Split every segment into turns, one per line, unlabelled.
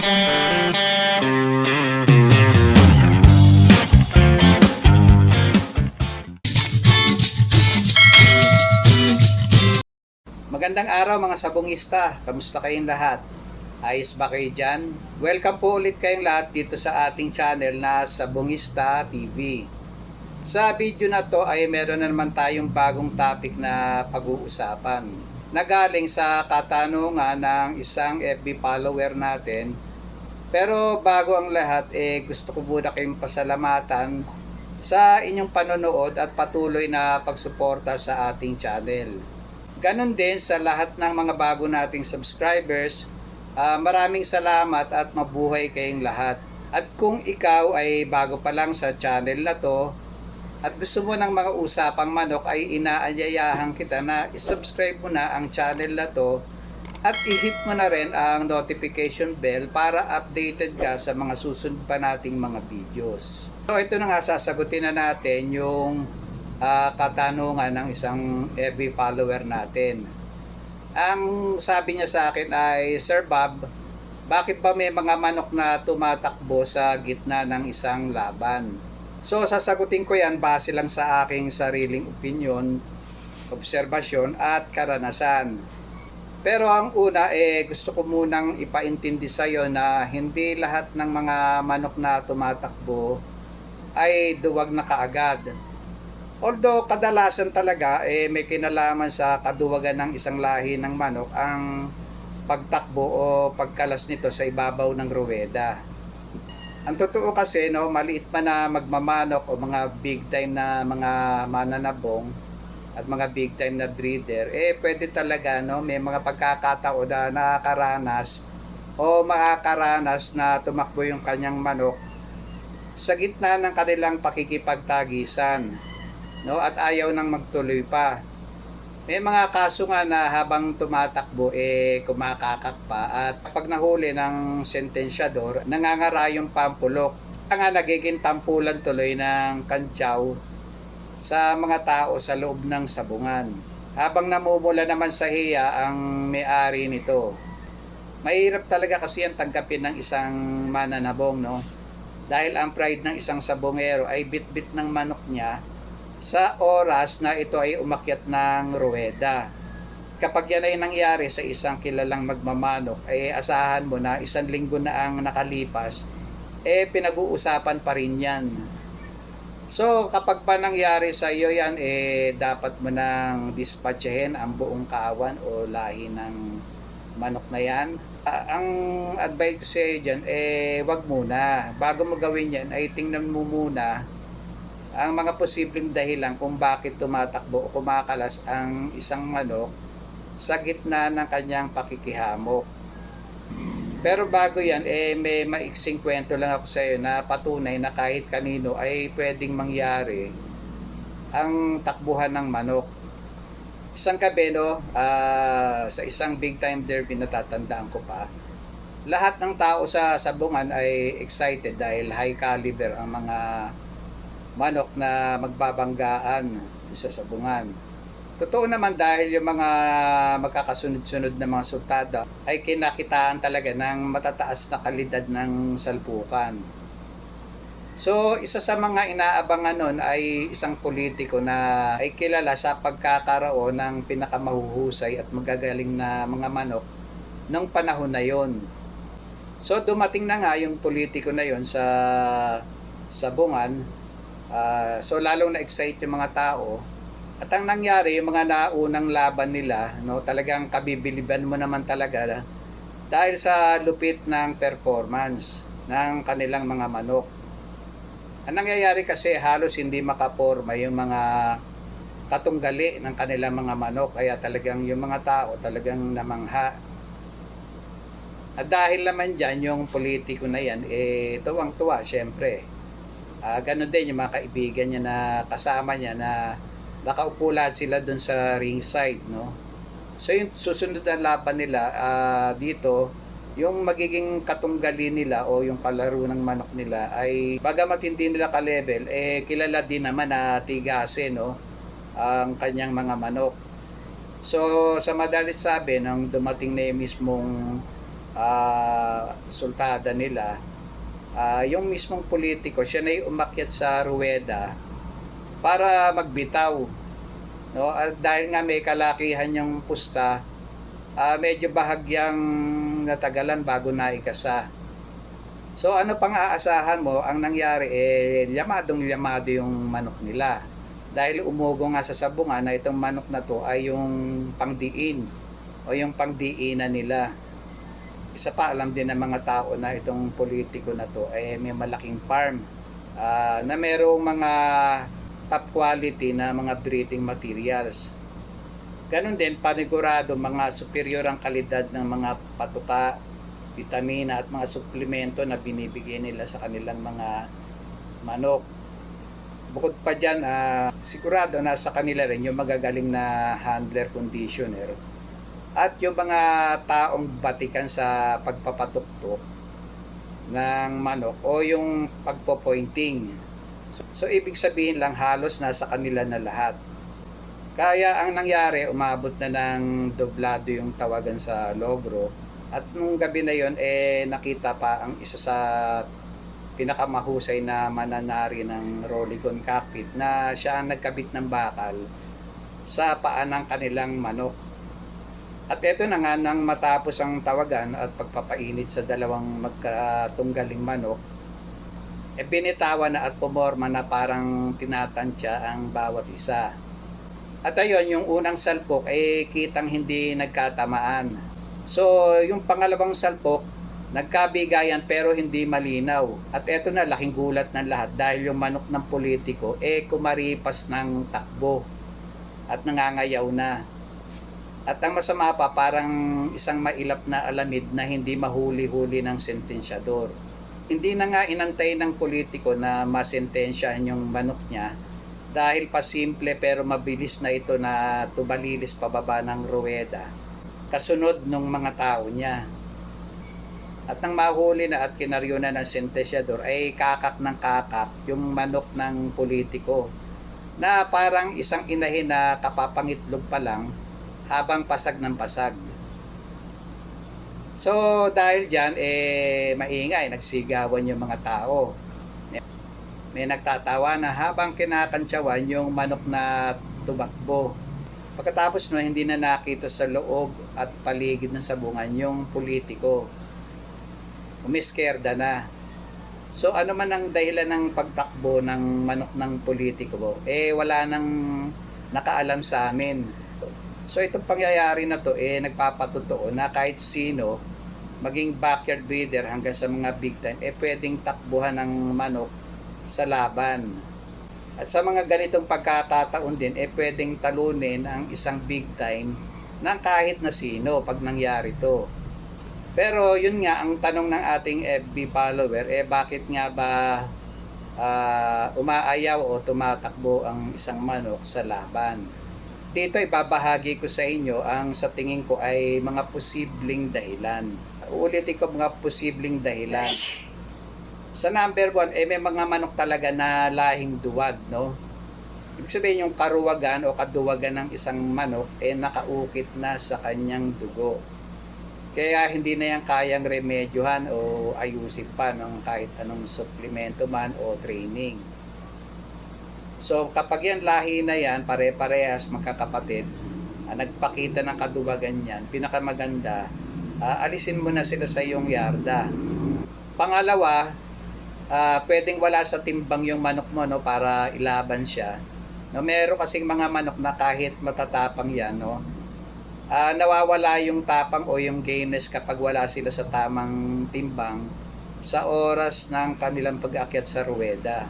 Magandang araw mga sabongista. Kamusta kayong lahat? Ayos ba kayo dyan? Welcome po ulit kayong lahat dito sa ating channel na Sabongista TV. Sa video na to ay meron na naman tayong bagong topic na pag-uusapan. Nagaling sa katanungan ng isang FB follower natin. Pero bago ang lahat, eh, gusto ko muna kayong pasalamatan sa inyong panonood at patuloy na pagsuporta sa ating channel. Ganon din sa lahat ng mga bago nating subscribers. Ah, maraming salamat at mabuhay kayong lahat. At kung ikaw ay bago pa lang sa channel na to at gusto mo ng mga usapang manok ay inaanyayahan kita na isubscribe mo na ang channel na to at i-hit mo na rin ang notification bell para updated ka sa mga susunod pa nating mga videos. So ito na nga sasagutin na natin yung ah, katanungan ng isang FB follower natin. Ang sabi niya sa akin ay, Sir Bob, bakit ba may mga manok na tumatakbo sa gitna ng isang laban? So sasagutin ko yan base lang sa aking sariling opinion, obserbasyon at karanasan. Pero ang una eh gusto ko munang ipaintindi sa iyo na hindi lahat ng mga manok na tumatakbo ay duwag na kaagad. Although kadalasan talaga eh may kinalaman sa kaduwagan ng isang lahi ng manok ang pagtakbo o pagkalas nito sa ibabaw ng ruweda. Ang totoo kasi no, maliit pa na magmamanok o mga big time na mga mananabong at mga big time na breeder, eh pwede talaga no, may mga pagkakataon na nakakaranas o makakaranas na tumakbo yung kanyang manok sa gitna ng kanilang pakikipagtagisan no at ayaw nang magtuloy pa. May mga kaso nga na habang tumatakbo eh kumakakak pa at kapag nahuli ng sentensyador, nangangara yung pampulok. Nga nagiging tampulan tuloy ng kantsaw sa mga tao sa loob ng sabungan. Habang namumula naman sa hiya ang may-ari nito. Mahirap talaga kasi ang tanggapin ng isang mananabong, no? Dahil ang pride ng isang sabongero ay bit-bit ng manok niya sa oras na ito ay umakyat ng ruweda. Kapag yan ay nangyari sa isang kilalang magmamanok, eh asahan mo na isang linggo na ang nakalipas, eh pinag-uusapan pa rin yan. So kapag pa nangyari sa iyo yan, eh dapat mo nang dispatchahin ang buong kawan o lahi ng manok na yan. Ah, ang advice ko sa iyo dyan, eh wag muna. Bago mo gawin yan, ay tingnan mo muna ang mga posibleng dahilan kung bakit tumatakbo o kumakalas ang isang manok sa gitna ng kanyang pakikihamok. Pero bago yan, eh, may maiksing kwento lang ako sa iyo na patunay na kahit kanino ay pwedeng mangyari ang takbuhan ng manok. Isang gabi, no, ah, sa isang big time derby na tatandaan ko pa, lahat ng tao sa sabungan ay excited dahil high caliber ang mga manok na magbabanggaan sa sabungan. Totoo naman dahil yung mga magkakasunod-sunod na mga sultado ay kinakitaan talaga ng matataas na kalidad ng salpukan. So, isa sa mga inaabangan nun ay isang politiko na ay kilala sa pagkakaroon ng pinakamahuhusay at magagaling na mga manok ng panahon na yon. So, dumating na nga yung politiko na yon sa sabungan Ah, so lalong na-excite yung mga tao. At ang nangyari, yung mga naunang laban nila, no, talagang kabibiliban mo naman talaga dahil sa lupit ng performance ng kanilang mga manok. Ang nangyayari kasi halos hindi makaporma yung mga katunggali ng kanilang mga manok kaya talagang yung mga tao talagang namangha. At dahil naman dyan yung politiko na yan, eh tuwang-tuwa syempre Ah, ganun din yung mga kaibigan niya na kasama niya na nakaupo lahat sila doon sa ringside, no? So yung susunod na laban nila ah, dito, yung magiging katunggali nila o yung palaro ng manok nila ay bagamat hindi nila ka-level, eh kilala din naman na tigase, no? Ang kanyang mga manok. So sa madalit sabi, nang dumating na yung mismong ah, sultada nila, ah, yung mismong politiko, siya na umakyat sa ruweda para magbitaw. No? At dahil nga may kalakihan yung pusta, ah, medyo bahagyang natagalan bago naikasa. So ano pang aasahan mo, ang nangyari eh yamadong yamado yung manok nila. Dahil umugo nga sa sabungan na itong manok na to ay yung pangdiin o yung pangdiinan nila. Isa pa alam din ng mga tao na itong politiko na to ay may malaking farm ah, na merong mga top quality na mga breeding materials. Ganon din, panigurado mga superior ang kalidad ng mga patuka, vitamina at mga suplemento na binibigay nila sa kanilang mga manok. Bukod pa dyan, ah, sigurado nasa kanila rin yung magagaling na handler conditioner at yung mga taong batikan sa pagpapatuktok ng manok o yung pagpo-pointing. So, ibig sabihin lang halos nasa kanila na lahat. Kaya ang nangyari, umabot na ng doblado yung tawagan sa logro. At nung gabi na yon eh nakita pa ang isa sa pinakamahusay na mananari ng Rollicon cockpit na siya ang nagkabit ng bakal sa paan ng kanilang manok. At ito na nga nang matapos ang tawagan at pagpapainit sa dalawang magkatunggaling manok, e binitawan na at pumorma na parang tinatansya ang bawat isa. At ayun, yung unang salpok ay kitang hindi nagkatamaan. So, yung pangalawang salpok, nagkabigayan pero hindi malinaw. At eto na, laking gulat ng lahat dahil yung manok ng politiko, eh kumaripas ng takbo at nangangayaw na. At ang masama pa, parang isang mailap na alamid na hindi mahuli-huli ng sentensyador. Hindi na nga inantay ng politiko na masentensyahan yung manok niya dahil pa simple pero mabilis na ito na tubalilis pababa ng ruweda kasunod ng mga tao niya. At nang mahuli na at kinaryo na ng sentensyador ay kakak ng kakak yung manok ng politiko na parang isang inahin na kapapangitlog pa lang habang pasag ng pasag. So dahil dyan, eh, maingay, nagsigawan yung mga tao. May, nagtatawa na habang kinakantsawan yung manok na tumakbo. Pagkatapos no, hindi na nakita sa loob at paligid ng sabungan yung politiko. Umiskerda na. So ano man ang dahilan ng pagtakbo ng manok ng politiko, eh wala nang nakaalam sa amin. So itong pangyayari na to eh nagpapatotoo na kahit sino maging backyard breeder hanggang sa mga big time eh pwedeng takbuhan ng manok sa laban. At sa mga ganitong pagkakataon din eh pwedeng talunin ang isang big time ng kahit na sino pag nangyari to. Pero yun nga ang tanong ng ating FB follower eh bakit nga ba ah, umaayaw o tumatakbo ang isang manok sa laban? dito ibabahagi ko sa inyo ang sa tingin ko ay mga posibleng dahilan. Uulitin ko mga posibleng dahilan. Sa number one, eh, may mga manok talaga na lahing duwag, no? Ibig sabihin yung karuwagan o kaduwagan ng isang manok, eh nakaukit na sa kanyang dugo. Kaya hindi na yan kayang remedyohan o ayusin pa ng kahit anong suplemento man o training. So kapag yan lahi na yan, pare-parehas magkakapatid, ah, nagpakita ng kaduwagan yan, pinakamaganda, ah, alisin mo na sila sa iyong yarda. Pangalawa, ah, pwedeng wala sa timbang yung manok mo no, para ilaban siya. No, meron kasing mga manok na kahit matatapang yan, no, ah, nawawala yung tapang o yung gayness kapag wala sila sa tamang timbang sa oras ng kanilang pag-akyat sa ruweda.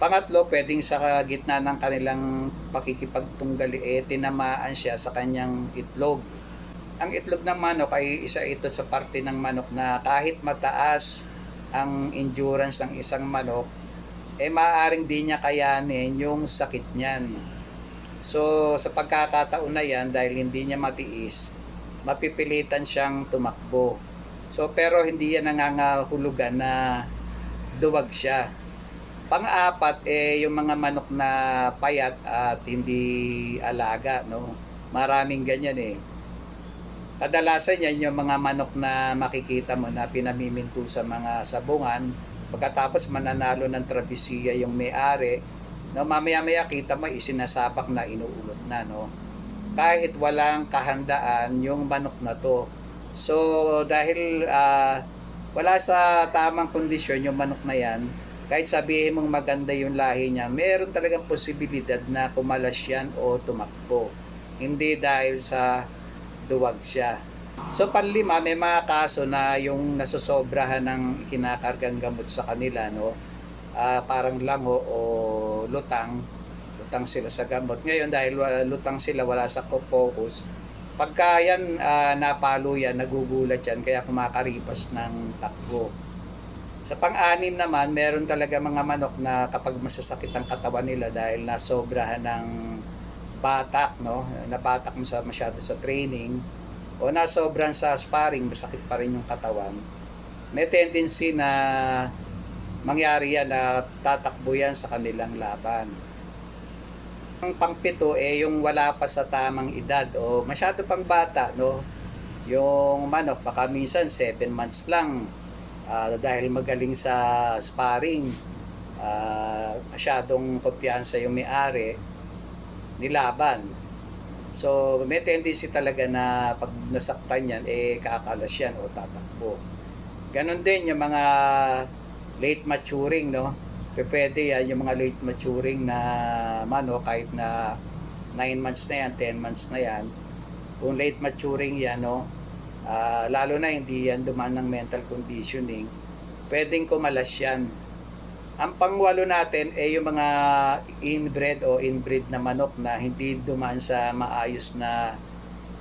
Pangatlo, pwedeng sa gitna ng kanilang pakikipagtunggali, eh, tinamaan siya sa kanyang itlog. Ang itlog ng manok ay isa ito sa parte ng manok na kahit mataas ang endurance ng isang manok, eh maaaring di niya kayanin yung sakit niyan. So, sa pagkakataon na yan, dahil hindi niya matiis, mapipilitan siyang tumakbo. So, pero hindi yan nangangahulugan na duwag siya. Pang-apat eh yung mga manok na payat at hindi alaga, no. Maraming ganyan eh. Kadalasan yan yung mga manok na makikita mo na pinamiminto sa mga sabungan. Pagkatapos mananalo ng trabisiya yung may-ari, no, mamaya-maya kita mo isinasapak na inuulot na. No? Kahit walang kahandaan yung manok na to. So dahil ah, wala sa tamang kondisyon yung manok na yan, kahit sabihin mong maganda yung lahi niya, meron talagang posibilidad na kumalas yan o tumakbo. Hindi dahil sa duwag siya. So panlima, may mga kaso na yung nasosobrahan ng kinakargang gamot sa kanila, no? Ah, parang lango o lutang, lutang sila sa gamot. Ngayon dahil uh, lutang sila, wala sa focus, pagka yan ah, napalo yan, nagugulat yan, kaya kumakaripas ng takbo. Sa pang-anim naman, meron talaga mga manok na kapag masasakit ang katawan nila dahil nasobrahan ng batak, no? Nabatak mo sa masyado sa training o nasobran sa sparring, masakit pa rin yung katawan. May tendency na mangyari yan na tatakbo yan sa kanilang laban. Ang pangpito eh yung wala pa sa tamang edad o masyado pang bata, no? Yung manok, baka minsan 7 months lang Ah, dahil magaling sa sparring, ah, masyadong kumpiyansa yung may-ari, nilaban. So, may tendency talaga na pag nasaktan yan, eh, kakalas yan o tatakbo. Ganon din yung mga late maturing, no? Pwede yan, yung mga late maturing na mano, kahit na 9 months na yan, 10 months na yan, kung late maturing yan, no? Ah, lalo na hindi yan dumaan ng mental conditioning, pwedeng kumalas yan. Ang pangwalo natin ay yung mga inbred o inbreed na manok na hindi dumaan sa maayos na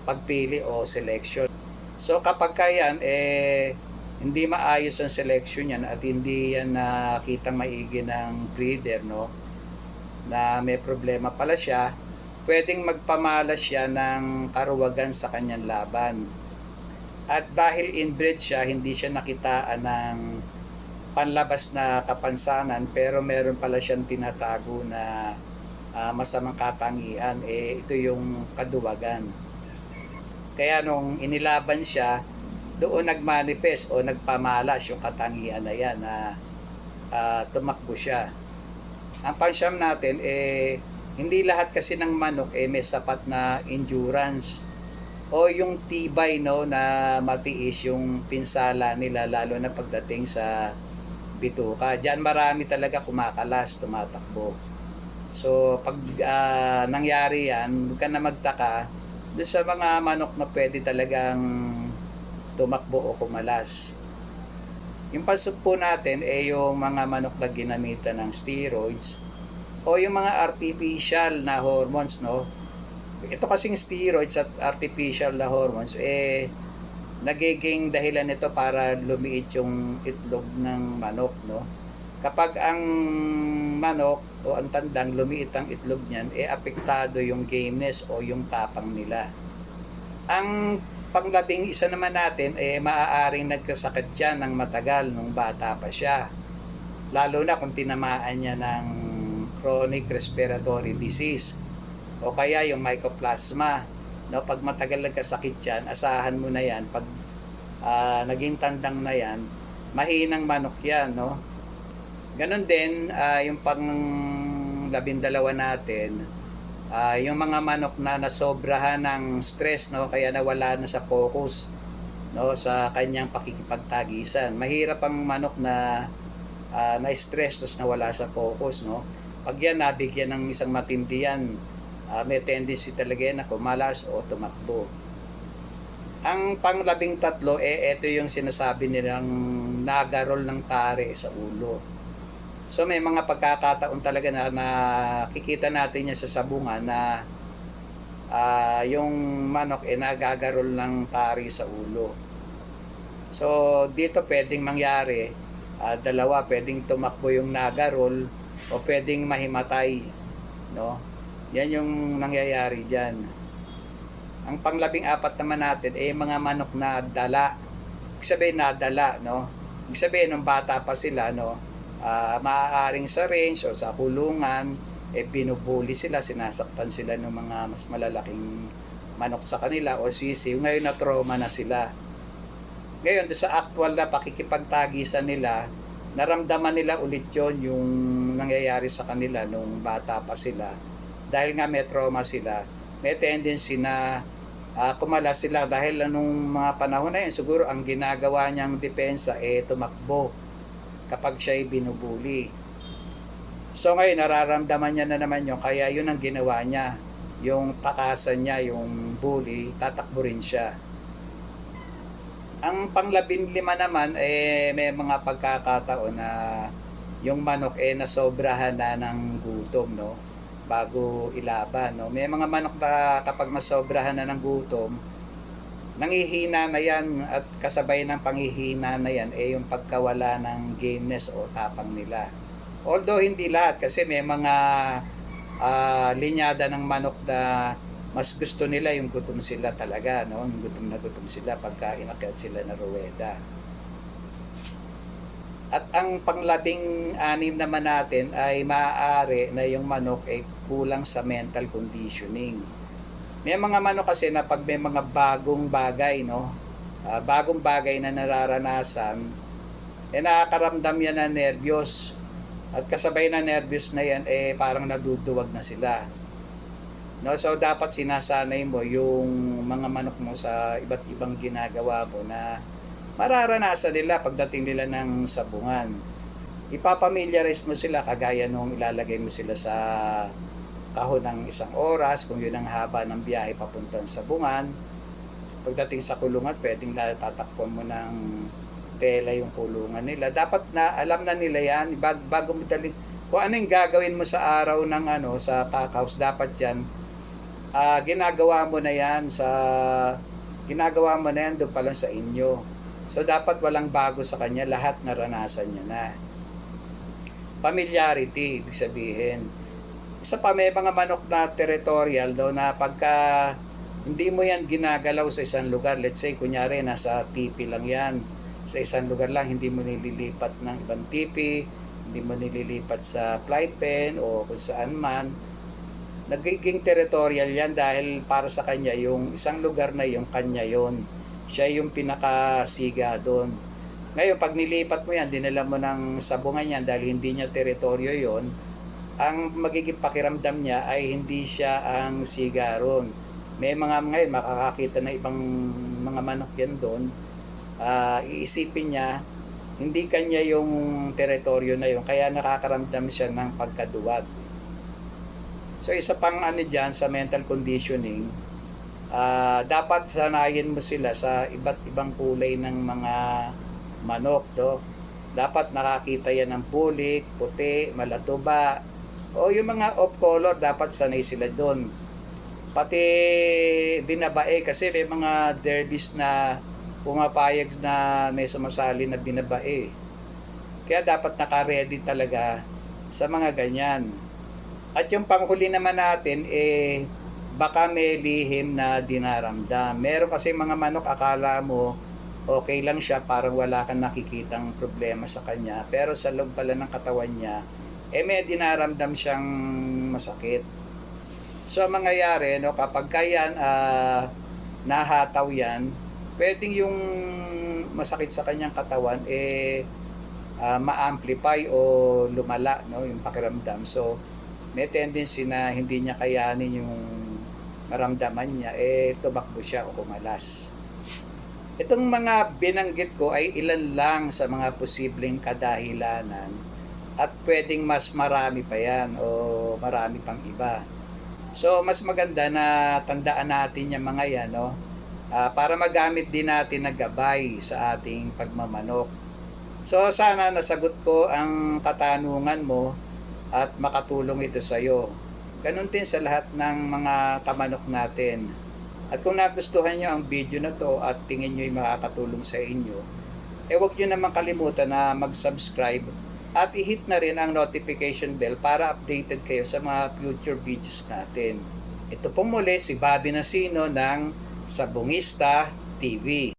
pagpili o selection. So kapag kayan, eh, hindi maayos ang selection yan at hindi yan nakitang maigi ng breeder, no? na may problema pala siya, pwedeng magpamalas siya ng karuwagan sa kanyang laban. At dahil inbred siya, hindi siya nakitaan ng panlabas na kapansanan pero meron pala siyang tinatago na ah, masamang katangian. Eh, ito yung kaduwagan. Kaya nung inilaban siya, doon nagmanifest o nagpamalas yung katangian na yan na ah, tumakbo siya. Ang pansyam natin, eh, hindi lahat kasi ng manok eh, may sapat na endurance o yung tibay no na matiis yung pinsala nila lalo na pagdating sa bituka. Diyan marami talaga kumakalas, tumatakbo. So pag ah, nangyari yan, huwag ka na magtaka doon sa mga manok na pwede talagang tumakbo o kumalas. Yung pasok po natin ay yung mga manok na ginamitan ng steroids o yung mga artificial na hormones no ito kasing steroids at artificial na hormones, eh, nagiging dahilan nito para lumiit yung itlog ng manok, no? Kapag ang manok o ang tandang lumiit ang itlog niyan, eh, apektado yung gameness o yung tapang nila. Ang panglabing isa naman natin, eh, maaaring nagkasakit yan ng matagal nung bata pa siya. Lalo na kung tinamaan niya ng chronic respiratory disease o kaya yung mycoplasma no pag matagal nagkasakit yan asahan mo na yan. Pag ah, naging tandang na yan mahinang manok yan no? Ganon din ah, yung pang labindalawa natin ah, yung mga manok na nasobrahan ng stress no? Kaya nawala na sa focus no? Sa kanyang pakikipagtagisan. Mahirap ang manok na ah, na-stress tapos nawala sa focus no? Pag yan nabigyan ng isang matindi yan uh, may tendency talaga na kumalas o tumakbo. Ang panglabing tatlo, eh, ito yung sinasabi nilang nagarol ng tare sa ulo. So may mga pagkakataon talaga na nakikita natin yan sa sabungan na uh, yung manok eh nagagarol ng tari sa ulo. So dito pwedeng mangyari, uh, dalawa pwedeng tumakbo yung nagarol o pwedeng mahimatay, no? Yan yung nangyayari dyan. Ang panglabing apat naman natin ay eh, mga manok na dala. Ibig sabihin na dala, no? Ibig sabihin, nung bata pa sila, no? Uh, maaaring sa range o sa kulungan, eh binubuli sila, sinasaktan sila ng mga mas malalaking manok sa kanila o sisiw. Ngayon na trauma na sila. Ngayon, sa actual na pakikipagtagisan nila, naramdaman nila ulit yon yung nangyayari sa kanila nung bata pa sila. Dahil nga may trauma sila, may tendency na ah, kumalas sila dahil anong mga panahon na yun, siguro ang ginagawa niyang depensa eh tumakbo kapag siya'y binubuli. So ngayon, nararamdaman niya na naman yun, kaya yun ang ginawa niya. Yung takasan niya, yung bully, tatakbo rin siya. Ang panglabin lima naman, eh, may mga pagkakataon na yung manok eh nasobrahan na ng gutom, no? Bago ilaban, no? May mga manok na kapag nasobrahan na ng gutom, nangihina na yan at kasabay ng panghihina na yan eh yung pagkawala ng gameness o tapang nila. Although hindi lahat kasi may mga ah, linyada ng manok na mas gusto nila yung gutom sila talaga, no? Yung gutom na gutom sila pagka inakyat sila na ruweda. At ang panglabing anim naman natin ay maaari na yung manok ay kulang sa mental conditioning. May mga manok kasi na pag may mga bagong bagay, no? ah, bagong bagay na nararanasan, eh nakakaramdam yan na nervyos. At kasabay na nervyos na yan, eh parang naduduwag na sila. No, so dapat sinasanay mo yung mga manok mo sa iba't ibang ginagawa mo na mararanasan nila pagdating nila ng sabungan. Ipapamiliarize mo sila kagaya nung ilalagay mo sila sa kahon ng isang oras, kung yun ang haba ng biyahe papuntang sabungan. Pagdating sa kulungan, pwedeng tatakpan mo ng tela yung kulungan nila. Dapat na alam na nila yan, bag, bago mo daling, kung ano yung gagawin mo sa araw ng ano, sa cockhouse, dapat yan, ah ginagawa mo na yan sa ginagawa mo na yan doon pa lang sa inyo. So dapat walang bago sa kanya, lahat naranasan niya na. Familiarity, ibig sabihin. Isa pa may mga manok na territorial daw na pagka hindi mo yan ginagalaw sa isang lugar, let's say kunyari nasa tipi lang yan, sa isang lugar lang, hindi mo nililipat ng ibang tipi, hindi mo nililipat sa flight pen o kung saan man, nagiging territorial yan dahil para sa kanya yung isang lugar na yung kanya yon siya yung pinakasiga doon. Ngayon pag nilipat mo yan dinala mo ng sabungan yan dahil hindi niya teritoryo yon ang magiging pakiramdam niya ay hindi siya ang siga ron may mga ngayon makakakita na ibang mga manok yan doon Ah, iisipin niya hindi kanya yung teritoryo na yun kaya nakakaramdam siya ng pagkaduwag So isa pang ano dyan sa mental conditioning, ah, dapat sanayin mo sila sa iba't ibang kulay ng mga manok. Do. Dapat nakakita yan ng pulik, puti, malatuba, o yung mga off color, dapat sanay sila doon. Pati binabae kasi may mga derbies na pumapayag na may sumasali na binabae. Kaya dapat naka-ready talaga sa mga ganyan. At yung panghuli naman natin, eh, baka may lihim na dinaramdam. Meron kasi mga manok, akala mo, okay lang siya, parang wala kang nakikitang problema sa kanya. Pero sa loob pala ng katawan niya, eh may dinaramdam siyang masakit. So, ang mangyayari, no, kapag kayan, ah, nahataw yan, pwedeng yung masakit sa kanyang katawan, eh, ah, ma-amplify o lumala, no, yung pakiramdam. So, may tendency na hindi niya kayanin yung maramdaman niya, eh tumakbo siya o kumalas. Itong mga binanggit ko ay ilan lang sa mga posibleng kadahilanan at pwedeng mas marami pa yan o marami pang iba. So, mas maganda na tandaan natin yung mga yan, no? Ah, para magamit din natin na gabay sa ating pagmamanok. So, sana nasagot ko ang katanungan mo at makatulong ito sa iyo. Ganon din sa lahat ng mga kamanok natin. At kung nagustuhan nyo ang video na to at tingin nyo ay makakatulong sa inyo, eh huwag nyo naman kalimutan na mag-subscribe at i-hit na rin ang notification bell para updated kayo sa mga future videos natin. Ito po muli si Bobby Nasino ng Sabongista TV.